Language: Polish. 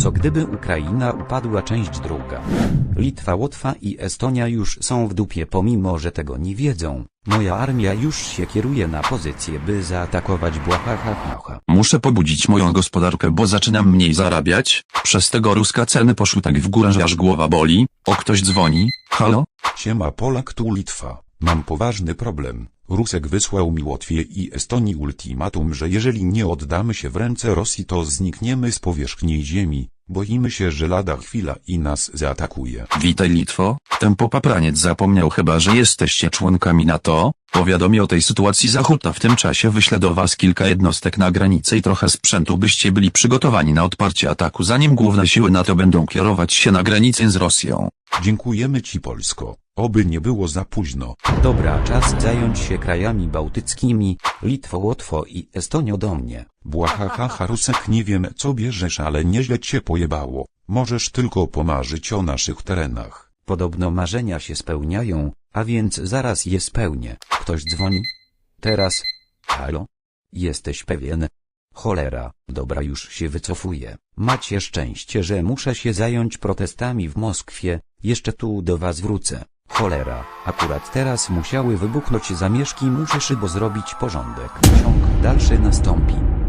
Co gdyby Ukraina upadła część druga? Litwa, Łotwa i Estonia już są w dupie pomimo, że tego nie wiedzą. Moja armia już się kieruje na pozycję, by zaatakować Błahahaha. Muszę pobudzić moją gospodarkę, bo zaczynam mniej zarabiać. Przez tego ruska ceny poszły tak w górę, że aż głowa boli. O ktoś dzwoni. Halo? Siema Polak tu Litwa. Mam poważny problem. Rusek wysłał mi Łotwie i Estonii ultimatum, że jeżeli nie oddamy się w ręce Rosji to znikniemy z powierzchni ziemi. Boimy się, że lada chwila i nas zaatakuje. Witaj Litwo. Ten popapraniec zapomniał chyba, że jesteście członkami NATO. Powiadomię o tej sytuacji Zachód, a w tym czasie wyślę do was kilka jednostek na granicę i trochę sprzętu, byście byli przygotowani na odparcie ataku, zanim główne siły NATO będą kierować się na granicę z Rosją. Dziękujemy Ci Polsko. Oby nie było za późno. Dobra, czas zająć się krajami bałtyckimi, Litwo, Łotwo i Estonio do mnie. Błahahaha Rusek nie wiem co bierzesz, ale nieźle cię pojebało. Możesz tylko pomarzyć o naszych terenach. Podobno marzenia się spełniają, a więc zaraz je spełnię. Ktoś dzwoni? Teraz? Halo? Jesteś pewien? Cholera, dobra już się wycofuję. Macie szczęście, że muszę się zająć protestami w Moskwie, jeszcze tu do was wrócę. Cholera, akurat teraz musiały wybuchnąć zamieszki muszę szybko zrobić porządek. Ciąg dalszy nastąpi.